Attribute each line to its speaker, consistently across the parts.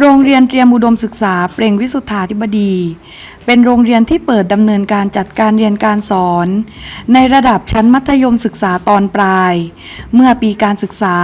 Speaker 1: โรงเรียนเตรียมอุดมศึกษาเปล่งวิสุทธาธิบดี เป็นโรงเรียนที่เปิดดำเนินการจัดการเรียนการสอน ในระดับชั้นมัธยมศึกษาตอนปลาย เมื่อปีการศึกษา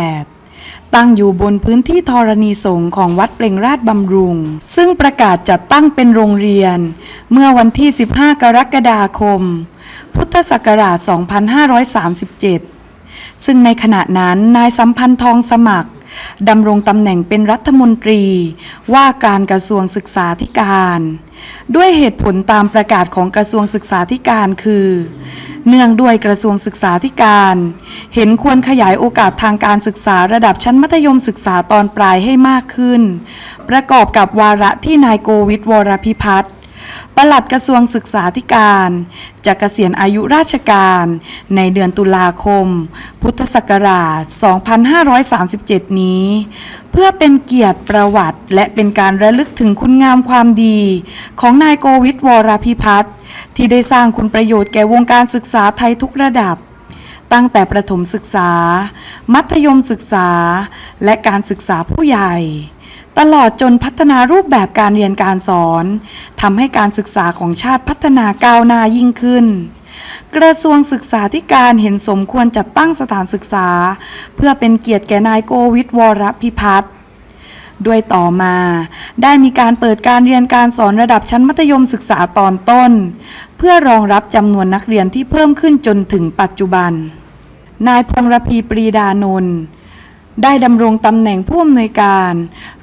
Speaker 1: 2538ตั้งอยู่บนพื้นที่ธรณีสงฆ์ของวัดเปล่งราชบำรุง ซึ่งประกาศจัดตั้งเป็นโรงเรียน เมื่อวันที่ 15 กรกฎาคม พุทธศักราช 2537 ซึ่งในขณะนั้นนายสัมพันธ์ทองสมัคร ดำรงตำแหน่งเป็นรัฐมนตรี ว่าการกระทรวงศึกษาธิการ ด้วยเหตุผลตามประกาศของกระทรวงศึกษาธิการคือ เนื่องด้วยกระทรวงศึกษาธิการ เห็นควรขยายโอกาสทางการศึกษาระดับชั้นมัธยมศึกษาตอนปลายให้มากขึ้น ประกอบกับวาระที่นายโกวิทวรพิพัฒน์ ปลัดกระทรวงศึกษาธิการจะเกษียณอายุราชการในเดือนตุลาคม พุทธศักราช 2537 นี้ เพื่อเป็นเกียรติประวัติ และเป็นการระลึกถึงคุณงามความดี ของนายโกวิทวรพิพัฒน์ที่ได้สร้างคุณประโยชน์แก่วงการศึกษาไทยทุกระดับ ตั้งแต่ประถมศึกษา มัธยมศึกษา และการศึกษาผู้ใหญ่ ตลอดจนพัฒนารูปแบบการเรียนการสอนทำให้การศึกษาของชาติพัฒนาก้าวหน้ายิ่งขึ้น กระทรวงศึกษาธิการเห็นสมควรจัดตั้งสถานศึกษา เพื่อเป็นเกียรติแก่นายโกวิทวรพิพัฒน์ด้วยต่อมา ได้มีการเปิดการเรียนการสอนระดับชั้นมัธยมศึกษาตอนต้น เพื่อรองรับจำนวนนักเรียนที่เพิ่มขึ้นจนถึงปัจจุบัน นายพงรพีปรีดานนท์ ได้ดำรงตำแหน่งผู้อำนวยการ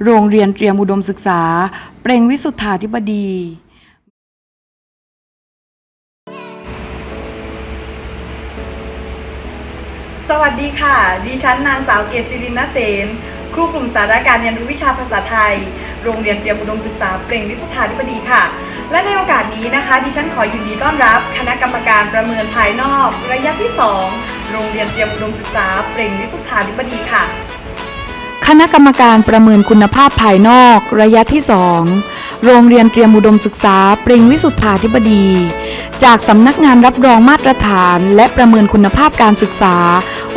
Speaker 1: โรงเรียนเตรียมอุดมศึกษา เปล่งวิสุทธาธิบดีสวัสดีค่ะ ดิฉันนางสาวเกศศิรินเสน ครูกลุ่มสาระการเรียนรู้วิชาภาษาไทย โรงเรียนเตรียมอุดมศึกษาเปล่งวิสุทธาธิบดีค่ะ และในโอกาสนี้นะคะ ดิฉันขอยินดีต้อนรับ คณะกรรมการประเมินภายนอก ระยะที่ 2 โรงเรียนเตรียมอุดมศึกษาเปล่งวิสุทธาธิบดีค่ะ คณะกรรมการประเมินคุณภาพภายนอกระยะที่ 2 โรงเรียนเตรียมอุดมศึกษาเปล่งวิสุทธาธิบดี จากสำนักงานรับรองมาตรฐาน และประเมินคุณภาพการศึกษา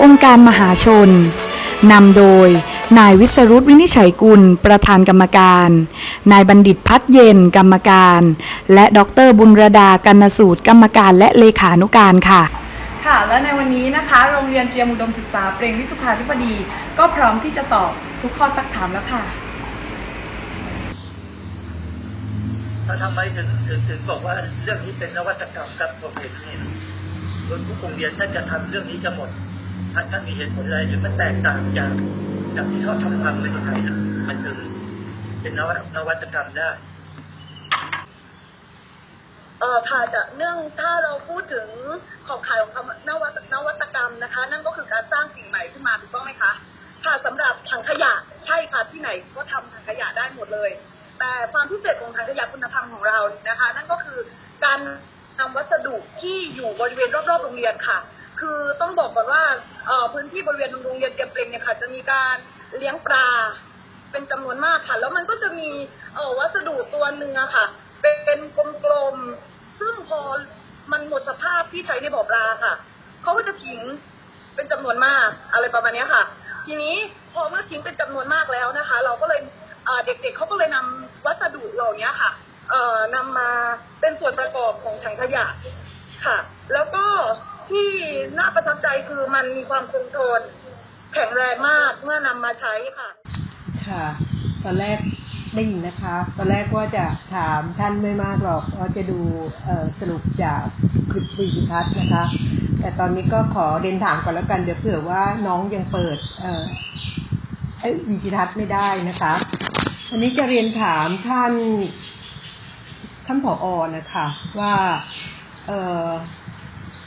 Speaker 1: องค์การมหาชนนำโดย นายวิสรุตวินิจฉัยกุล ประธานกรรมการ นายบัณฑิตพัฒเย็นกรรมการ และดรบุญรดากันนสูตรกรรมการและเลขานุการค่ะ ค่ะ และในวันนี้นะคะ โรงเรียนเตรียมอุดมศึกษาเปล่งวิสุทธาธิบดี ก็พร้อมที่จะตอบทุกข้อซักถามแล้วค่ะ
Speaker 2: แล้วทำไมถึงถึงถึงบอกว่าเรื่องนี้เป็นนวัตกรรมครับผมเห็นเห็นโดยผู้โรงเรียนท่านจะทำเรื่องนี้จะหมดท่านท่านมีเหตุผลอะไรหรือมันแตกต่างจากจากที่เขาทำทำกันยังไงนะมันถึงเป็นนวัตนวัตกรรมได้
Speaker 3: อ่อค่ะจะเนื่องถ้าเราพูดถึงขอบข่ายของคำนวัตนวัตกรรมนะคะ นั่นก็คือการสร้างสิ่งใหม่ขึ้นมาถูกต้องไหมคะค่ะสำหรับถังขยะใช่ค่ะที่ไหนก็ทำถังขยะได้หมดเลย แต่ความพิเศษของถังขยะคุณธรรมของเรานะคะ นั่นก็คือการนำวัสดุที่อยู่บริเวณรอบๆโรงเรียนค่ะ คือต้องบอกก่อนว่าเอ่อพื้นที่บริเวณโรงเรียนเก็บเปลงเนี่ยค่ะจะมีการเลี้ยงปลาเป็นจำนวนมากค่ะ แล้วมันก็จะมีเอ่อวัสดุตัวหนึ่งอะค่ะ เป็นกลมๆ ซึ่งพอมันหมดสภาพที่ใช้ในบ่อปลาค่ะ เขาก็จะทิ้งเป็นจำนวนมากอะไรประมาณนี้ค่ะ ทีนี้พอเมื่อทิ้งเป็นจำนวนมากแล้วนะคะ เราก็เลยเด็กๆเขาก็เลยนำวัสดุเหล่านี้ค่ะเออนำมาเป็นส่วนประกอบของถังขยะค่ะ แล้วก็ที่น่าประทับใจคือมันมีความคงทนแข็งแรงมากเมื่อนำมาใช้ค่ะ
Speaker 4: ค่ะ ตอนแรก ได้ยินนะคะ ตอนแรกว่าจะถามท่านไม่มากหรอกว่าจะดูสรุปจากคลิปวิดีทัศน์นะคะ แต่ตอนนี้ก็ขอเรียนถามก่อนแล้วกัน เดี๋ยวเผื่อว่าน้องยังเปิดวิดีทัศน์ไม่ได้นะคะวันนี้จะเรียนถามท่านท่านผออนะคะ ว่าเ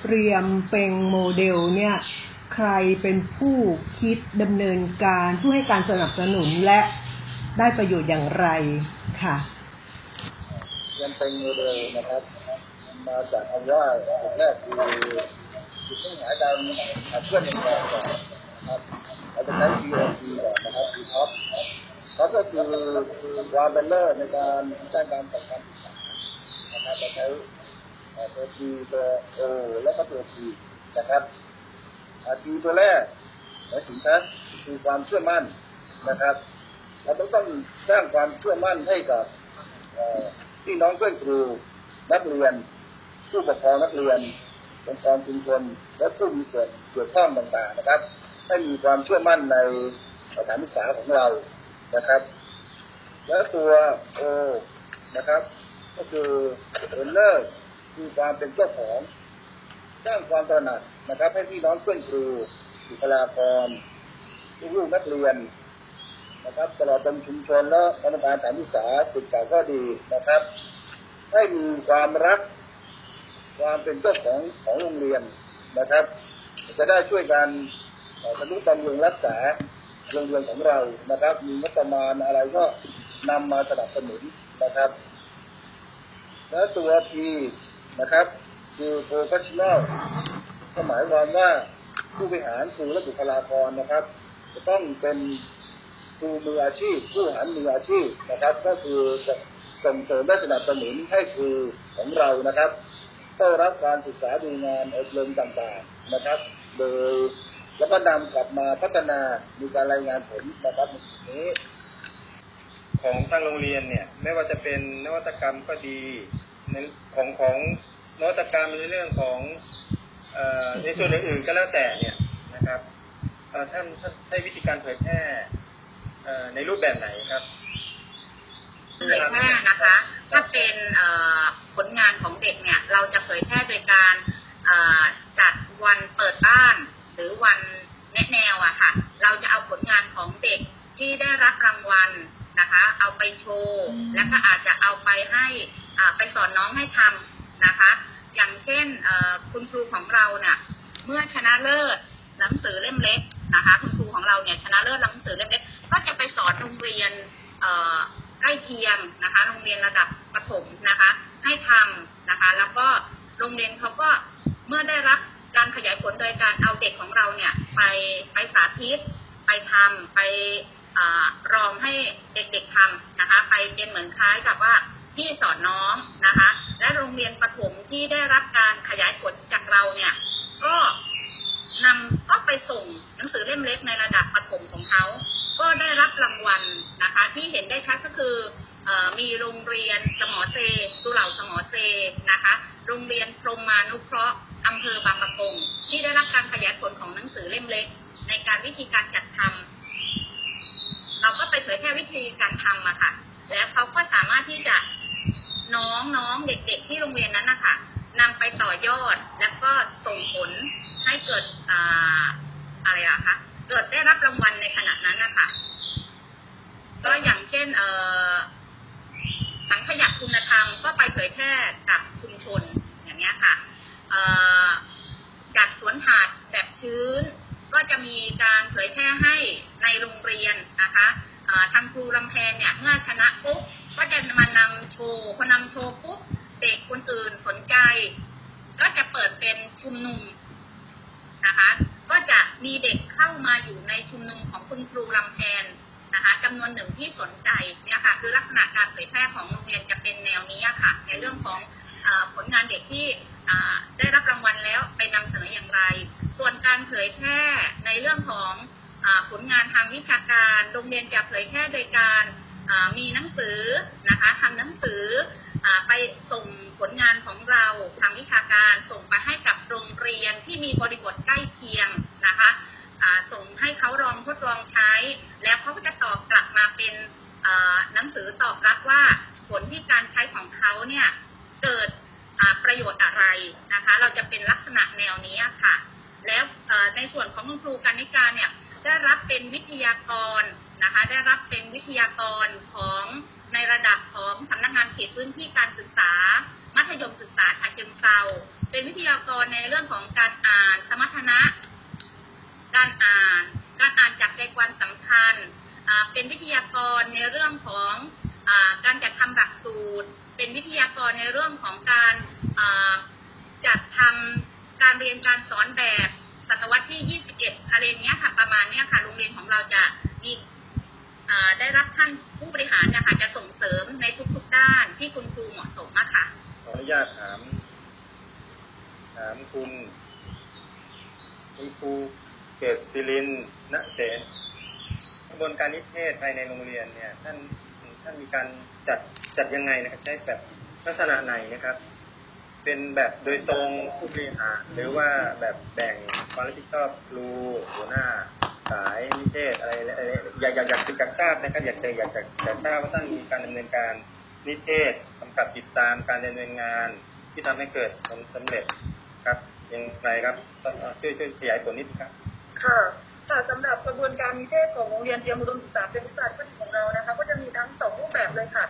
Speaker 4: เตรียมเป็นโมเดลเนี่ยใครเป็นผู้คิดดำเนินการผู้ให้การสนับสนุนและ ได้ประโยชน์อย่างไรค่ะ
Speaker 5: ยังเป็นโมเดลนะครับ มาจากคำว่าจุดแรกคือจุดมุ่งหายการขับเคลื่อนอย่างไรก่อนนะครับเราจะใช้ BOT ก่อนนะครับ B top ท็อปก็คือความเป็นเลิศในการสร้างการจัดการศึกษานะครับจะใช้ตัว T ตัว O และก็ตัว T นะครับอ่า T ตัวแรกหมายถึงนะคือความเชื่อมั่นนะครับ เราต้องต้องสร้างความเชื่อมั่นให้กับพี่น้องเพื่อนครูนักเรียน ผู้ปกครองนักเรียนองค์กรชุมชนและผู้มีส่วนเกี่ยวข้องต่างๆนะครับ ให้มีความเชื่อมั่นในสถานศึกษาของเรานะครับ และตัวโอนะครับ ก็คือเอเลอร์คือความเป็นเจ้าของสร้างความตระหนักนะครับ ให้พี่น้องเพื่อนครูบุคลากรลูกนักเรียน นะครับตลอดจนชุมชนและกรรมการสถานศึกษาติดเก่าก็ดีนะครับ ให้มีความรัก ความเป็นเจ้าของของโรงเรียนนะครับ จะได้ช่วยกันเอ่อทนุบำรุงรักษาโรงเรียนของเรานะครับ มีงบประมาณอะไรก็นำมาสนับสนุนนะครับ และตัว P นะครับคือ professional ก็หมายความว่าผู้บริหารครูและบุคลากรนะครับ จะต้องเป็น ครูมืออาชีพ ผู้หารมืออาชีพนะครับ ก็คือส่งเสริมและสนับสนุนให้ครูของเรานะครับเข้ารับการศึกษาดูงานอบรมต่างๆนะครับ โดยแล้วก็นำกลับมาพัฒนามีการรายงานผลนะครับนี้
Speaker 6: ของทางโรงเรียนเนี่ยไม่ว่าจะเป็นนวัตกรรมก็ดีในของของนวัตกรรมในเรื่องของอในส่วนอื่นๆก็แล้วแต่เนี่ยนะครับท่านท่านใช้วิธีการเผยแพร่ ในรูปแบบไหนครับ
Speaker 7: เผยแพร่นะคะ ถ้าเป็นเอ่อผลงานของเด็กเนี่ย เราจะเผยแพร่โดยการเอ่อจัดวันเปิดบ้าน หรือวันแนะแนวอะค่ะ เราจะเอาผลงานของเด็กที่ได้รับรางวัลนะคะ เอาไปโชว์แล้วก็อาจจะเอาไปให้อ่าไปสอนน้องให้ทำนะคะ อย่างเช่นเอ่อคุณครูของเราเนี่ยเมื่อชนะเลิศ หนังสือเล่มเล็กนะคะ คุณครูของเราเนี่ยชนะเลิศหนังสือเล่มเล็ก ก็จะไปสอนโรงเรียนใกล้เคียงนะคะ โรงเรียนระดับประถมนะคะ ให้ทำนะคะ แล้วก็โรงเรียนเขาก็เมื่อได้รับการขยายผลโดยการเอาเด็กของเราเนี่ยไปไปสาธิต ไปทำไปอาลองให้เด็กๆทำนะคะ ไปเป็นเหมือนคล้ายกับว่าที่สอนน้องนะคะ และโรงเรียนประถมที่ได้รับการขยายผลจากเราเนี่ย ก็ นำก็ไปส่งหนังสือเล่มเล็กในระดับประถมของเขา ก็ได้รับรางวัลนะคะ ที่เห็นได้ชัดก็คืออมีโรงเรียนสมอเซสุเหร่าสมอเซนะคะ โรงเรียนพรหมานุเคราะห์อำเภอบางปะกงที่ได้รับการขยายผลของหนังสือเล่มเล็ก ในการวิธีการจัดทำเราก็ไปเผยแพร่วิธีการทำอะค่ะ แล้วเขาก็สามารถที่จะน้องน้องเด็ก ๆ ที่โรงเรียนนั้นนะคะ นำไปต่อยอดแล้วก็ส่งผลให้เกิดอ่าอะไรอะคะเกิดได้รับรางวัลในขณะนั้นนะคะก็อย่างเช่น เอ่อสังขยะคุณธรรมก็ไปเผยแพร่กับชุมชนอย่างเงี้ยค่ะเอ่อจัดสวนถาดแบบชื้น ก็จะมีการเผยแพร่ให้ในโรงเรียนนะคะเอ่อทางครูลำแพนเนี่ยเมื่อชนะปุ๊บก็จะมานำโชว์พอนำโชว์ปุ๊บ เด็กคนอื่นสนใจ ก็จะเปิดเป็นชุมนุมนะคะ ก็จะมีเด็กเข้ามาอยู่ในชุมนุมของคุณครูลำแพนนะคะจำนวนหนึ่งที่สนใจเนี่ยค่ะ คือลักษณะการเผยแพร่ของโรงเรียนจะเป็นแนวนี้ค่ะ ในเรื่องของอผลงานเด็กที่ได้รับรางวัลแล้วไปนำเสนออย่างไร ส่วนการเผยแพร่ในเรื่องของอผลงานทางวิชาการ โรงเรียนจะเผยแพร่โดยการมีหนังสือนะคะทำหนังสือ ไปส่งผลงานของเราทางวิชาการส่งไปให้กับโรงเรียนที่มีบริบทใกล้เคียงนะคะส่งให้เขาลองทดลองใช้ แล้วเขาก็จะตอบกลับมาเป็นหนังสือตอบรับว่าผลที่การใช้ของเขาเนี่ยเกิดประโยชน์อะไรนะคะ เราจะเป็นลักษณะแนวนี้ค่ะ แล้วในส่วนของคุณครูการนิการเนี่ย ได้รับเป็นวิทยากรนะคะ ได้รับเป็นวิทยากรของในระดับของสำนักงานเขตพื้นที่การศึกษา มัธยมศึกษาฉะเชิงเซาเป็นวิทยากรในเรื่องของการอ่านสมรรถนะ การอ่าน การอ่านจับใจความสำคัญ เป็นวิทยากรในเรื่องของอการจัดทำหลักสูตร เป็นวิทยากรในเรื่องของการจัดทำการเรียนการสอนแบบ ศตวรรษที่ 21อะไรเงี้ยค่ะ ประมาณเนี้ยค่ะ โรงเรียนของเราจะมีได้รับท่านผู้บริหารนะคะจะส่งเสริมในทุกๆด้านที่คุณครูเหมาะสมอะค่ะ
Speaker 6: ขออนุญาตถาม ถามคุณคุณครูเกษศิรินณเสนกระบวนการนิเทศภายในโรงเรียนเนี่ย ท่านท่านมีการจัดจัดยังไงนะครับใช้แบบลักษณะไหนนะครับ เป็นแบบโดยตรงผู้บริหารหรือว่าแบบแบ่งความรับผิดชอบครูหัวหน้าสายนิเทศอะไรอะไรอยากอยากอยากอยากทราบนะครับอยากจะอยากจะอยากทราบว่าท่านมีการดำเนินการนิเทศกำกับติดตามการดำเนินงาน ที่ทำให้เกิดผลสำเร็จครับยังไงครับช่วยช่วยขยายผลนิดครับ
Speaker 3: ค่ะค่ะสำหรับกระบวนการนิเทศของโรงเรียนเตรียมอุดมศึกษาเป็นวิชาชีพของเรานะคะ ก็จะมีทั้งสองรูปแบบเลยค่ะ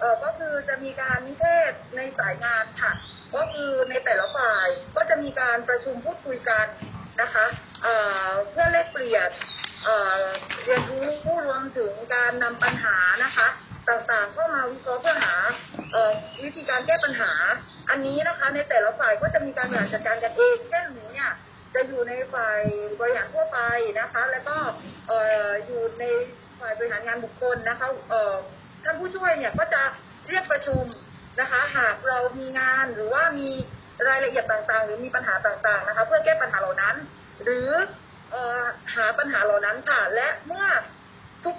Speaker 3: เออก็คือจะมีการนิเทศในสายงานค่ะ ก็คือในแต่ละฝ่ายก็จะมีการประชุมพูดคุยกันนะคะเอ่อเพื่อแลกเปลี่ยนเเรียนรู้ผู้รวมถึงการนำปัญหานะคะต่างๆเข้ามาวิเคราะห์เพื่อหาอวิธีการแก้ปัญหา อันนี้นะคะในแต่ละฝ่ายก็จะมีการบริหารจัดการกันเองเช่นหนูเนี่ยจะอยู่ในฝ่ายบริหารทั่วไปนะคะ แล้วก็เอออยู่ในฝ่ายบริหารงานบุคคลนะคะท่านผู้ช่วยเนี่ยก็จะเรียกประชุม นะคะ หากเรามีงานหรือว่ามีรายละเอียดต่างๆ หรือมีปัญหาต่างๆนะคะ เพื่อแก้ปัญหาเหล่านั้น หรือออหาปัญหาเหล่านั้นค่ะ และเมื่อ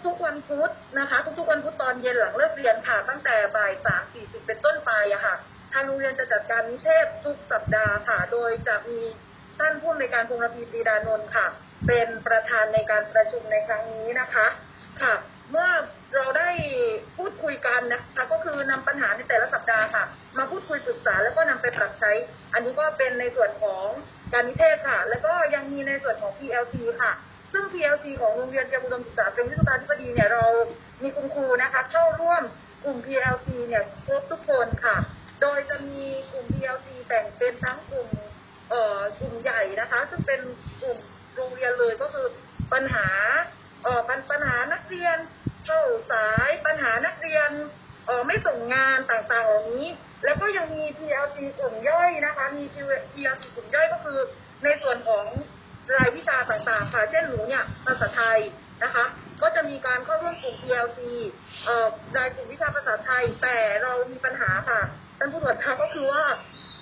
Speaker 3: ทุกๆวันพุธนะคะ ทุกๆวันพุธตอนเย็นหลังเลิกเรียนค่ะ ตั้งแต่บ่ายสามสี่สิบเป็นต้นไปอะค่ะทางโรงเรียนจะจัดการนิเทศทุกสัปดาห์ค่ะ โดยจะมีท่านผู้อำนวยการพงษ์ระพีปรีดานนท์ค่ะ เป็นประธานในการประชุมในครั้งนี้นะคะ ค่ะ เมื่อเราได้พูดคุยกันนะคะก็คือนำปัญหาในแต่ละสัปดาห์ค่ะ มาพูดคุยปรึกษาแล้วก็นำไปปรับใช้ อันนี้ก็เป็นในส่วนของการนิเทศค่ะ แล้วก็ยังมีในส่วนของ PLC ค่ะ ซึ่ง PLC ของโรงเรียนเตรียมอุดมศึกษาเป็นวิทยาธิบดีเนี่ยเรามีคุณครูนะคะเข้าร่วมกลุ่ม PLC เนี่ยครบทุกคนค่ะ โดยจะมีกลุ่ม PLC แบ่งเป็นทั้งกลุ่มเอ่อกลุ่มใหญ่นะคะ ซึ่งเป็นกลุ่มโรงเรียนเลยก็คือปัญหาเอ่อปัญปัญหานักเรียน เข้าสายปัญหานักเรียนออไม่ส่งงานต่างๆเหล่านี้ แล้วก็ยังมี PLC กลุ่มย่อยนะคะ มี PLC กลุ่มย่อยก็คือ ในส่วนของรายวิชาต่างๆ ค่ะ เช่นหนูเนี่ยภาษาไทยนะคะ ก็จะมีการเข้าร่วมกลุ่ม PLC เอ่อรายกลุ่มวิชาภาษาไทย แต่เรามีปัญหาค่ะท่านผู้ตรวจคะก็คือว่า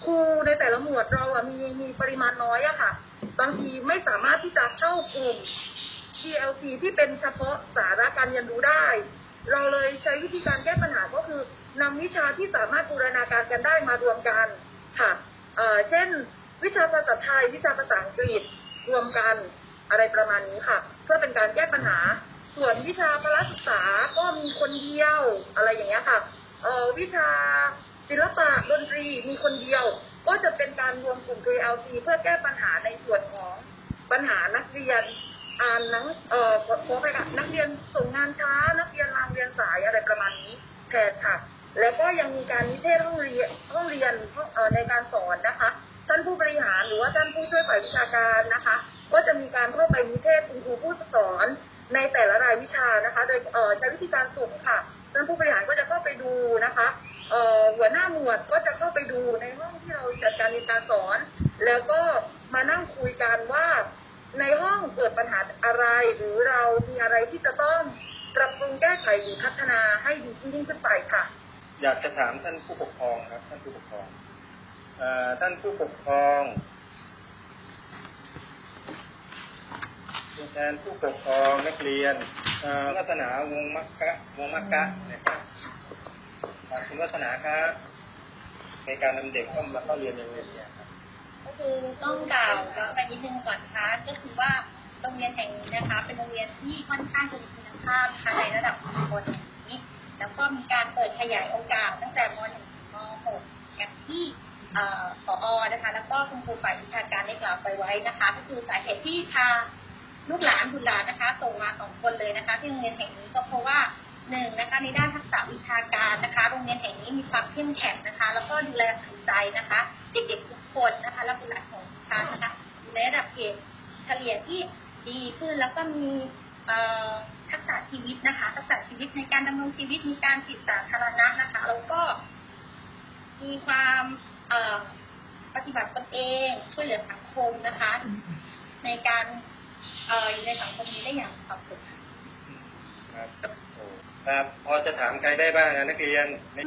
Speaker 3: ครูในแต่ละหมวดเราอะมีมีปริมาณน้อยอะค่ะ บางทีไม่สามารถที่จะเข้ากลุ่ม TLC ที่เป็นเฉพาะสาระการเรียนรู้ได้ เราเลยใช้วิธีการแก้ปัญหาก็คือนำวิชาที่สามารถบูรณาการกันได้มารวมกันค่ะเช่น วิชาภาษาไทย วิชาภาษาอังกฤษรวมกันอะไรประมาณนี้ค่ะ เพื่อเป็นการแก้ปัญหา ส่วนวิชาพละศึกษาก็มีคนเดียวอะไรอย่างเงี้ยค่ะเออวิชาศิลปะดนตรีมีคนเดียว ก็จะเป็นการรวมกลุ่ม KLC เพื่อแก้ปัญหาในส่วนของปัญหานักเรียน อ่านหนังเอ่อขอไปค่ะนักเรียนส่งงานช้า นักเรียนลางเรียนสายอะไรประมาณนี้แทนค่ะ แล้วก็ยังมีการนิเทศห้องเรียนห้องเรียนเอ่อในการสอนนะคะท่านผู้บริหารหรือว่าท่านผู้ช่วยฝ่ายวิชาการนะคะ ก็จะมีการเข้าไปนิเทศคุณครูผู้สอนในแต่ละรายวิชานะคะ โดยเอ่อใช้วิธีการสุ่มค่ะท่านผู้บริหารก็จะเข้าไปดูนะคะเอ่อหัวหน้าหมวดก็จะเข้าไปดูในห้องที่เราจัดการเรียนการสอน แล้วก็มานั่งคุยกันว่า ในห้องเกิดปัญหาอะไร หรือเรามีอะไรที่จะต้องปรับปรุงแก้ไขหรือพัฒนาให้ดียิ่งขึ้นไปค่ะ
Speaker 6: อยากจะถามท่านผู้ปกครองครับ ท่านผู้ปกครองเอ่อท่านผู้ปกครองตัวแทนผู้ปกครองนักเรียนเอ่อวัฒนาวงมักกะวงมักกะนะครับอ่าคุณวัฒนาครับในการนำเด็กเข้ามาเข้าเรียนในโรงเรียนเนี่ยครับ
Speaker 8: ก็คือต้องกล่าวย้อนไปนิดนึงก่อนนะคะก็คือว่าโรงเรียนแห่งนี้นะคะ เป็นโรงเรียนที่ค่อนข้างจะมีคุณภาพนะคะในระดับชุมชนนี้ แล้วก็มีการเปิดขยายโอกาสตั้งแต่ม .1 ถึงม .6 กันที่เอ่ออนะคะ แล้วก็คุณครูฝ่ายวิชาการได้กล่าวไปไว้นะคะ ก็คือสาเหตุที่พาลูกหลานบุตรหลานนะคะส่งมาสองคนเลยนะคะ ที่โรงเรียนแห่งนี้ก็เพราะว่าหนึ่งนะคะในด้านทักษะวิชาการนะคะโรงเรียนแห่งนี้มีความเข้มแข็งนะคะ แล้วก็ดูแลใส่ใจนะคะเด็กๆทุกคนนะคะและบุตรหลานของทางนะคะในระดับเกรดเฉลี่ยที่ ดีขึ้น แล้วก็มีเอ่อทักษะชีวิตนะคะ ทักษะชีวิตในการดำรงชีวิตมีการติดสาธารณะนะคะ แล้วก็มีความเอ่อปฏิบัติตนเองช่วยเหลือสังคมนะคะ ในการเอ่ออยู่ในสังคมนี้ได้อย่างมีความสุขค่ะ
Speaker 6: ครับโอ้ครับพอจะถามใครได้บ้างนะนักเรียนไม่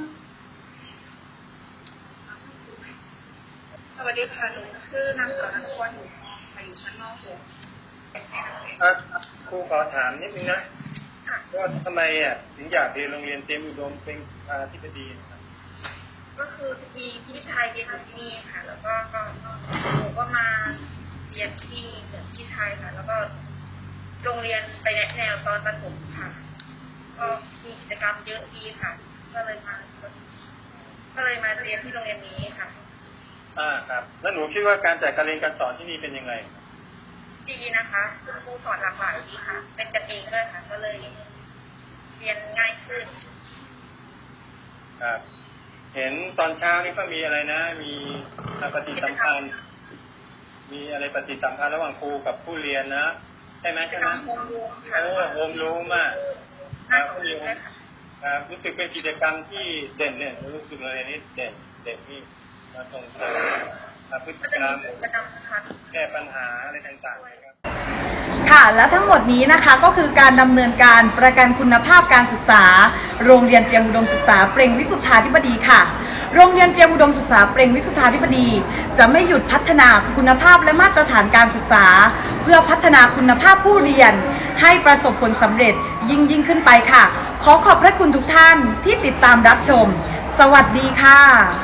Speaker 3: สวัสดีค่ะหนูชื่อนางสาวนันทวันหนูทองมาอยู่ชั้นม .6
Speaker 6: อะ ครูขอถามนิดนึงนะว่าทำไมอะถึงอยากเรียนโรงเรียนเตรียมอุดมเป็นอาธิบดีนะครับ
Speaker 3: ก็คือมีพี่ชายเรียนที่นี่ค่ะ แล้วก็หนูก็มาเรียนที่เหมือนพี่ชายค่ะ แล้วก็โรงเรียนไปแนะแนวตอนประถมค่ะ ก็มีกิจกรรมเยอะดีค่ะ ก็เลยมา ก็เลยมาเรียนที่โรงเรียนนี้ค่ะ
Speaker 6: อ่าครับ แล้วหนูคิดว่าการจัดการเรียนการสอนที่นี่เป็นยังไง
Speaker 3: ดีนะคะคุณครูสอนหลากหลายดีค่ะ เป็นกันเองด้วยค่ะ ก็เลยเรียนง่ายขึ้น
Speaker 6: ครับ เห็นตอนเช้านี่ก็มีอะไรนะ มีปฏิสัมพันธ์มีอะไรปฏิสัมพันธ์ระหว่างครูกับผู้เรียนนะใช่ไหม
Speaker 3: กิจ
Speaker 6: ใช่
Speaker 3: ก
Speaker 6: ไห
Speaker 3: ร
Speaker 6: ม
Speaker 3: รมโฮมรูม
Speaker 6: เอ
Speaker 3: ค่ะ
Speaker 6: อโฮมรูมอะ
Speaker 3: น่าสนใจด้วยค่ะ
Speaker 6: ครับรู้สึกเป็นกิจกรรมที่เด่นเนี่ยรู้สึกเลยนี่เด่นเด่นที่มาส่งเสริมอะ พฤติ
Speaker 3: ก
Speaker 6: รร
Speaker 3: มี
Speaker 6: ม
Speaker 3: กิจกรรมนะคะ
Speaker 6: แก้ปัญหาอะไรต่างๆนะครับ
Speaker 9: ค่ะและทั้งหมดนี้นะคะก็คือการดำเนินการประกันคุณภาพการศึกษา โรงเรียนเตรียมอุดมศึกษาเปล่งวิสุทธาธิบดีค่ะ โรงเรียนเตรียมอุดมศึกษาเปล่งวิสุทธาธิบดี จะไม่หยุดพัฒนาคุณภาพและมาตรฐานการศึกษา เพื่อพัฒนาคุณภาพผู้เรียน ให้ประสบผลสำเร็จยิ่งยิ่งขึ้นไปค่ะ ขอขอบพระคุณทุกท่านที่ติดตามรับชม สวัสดีค่ะ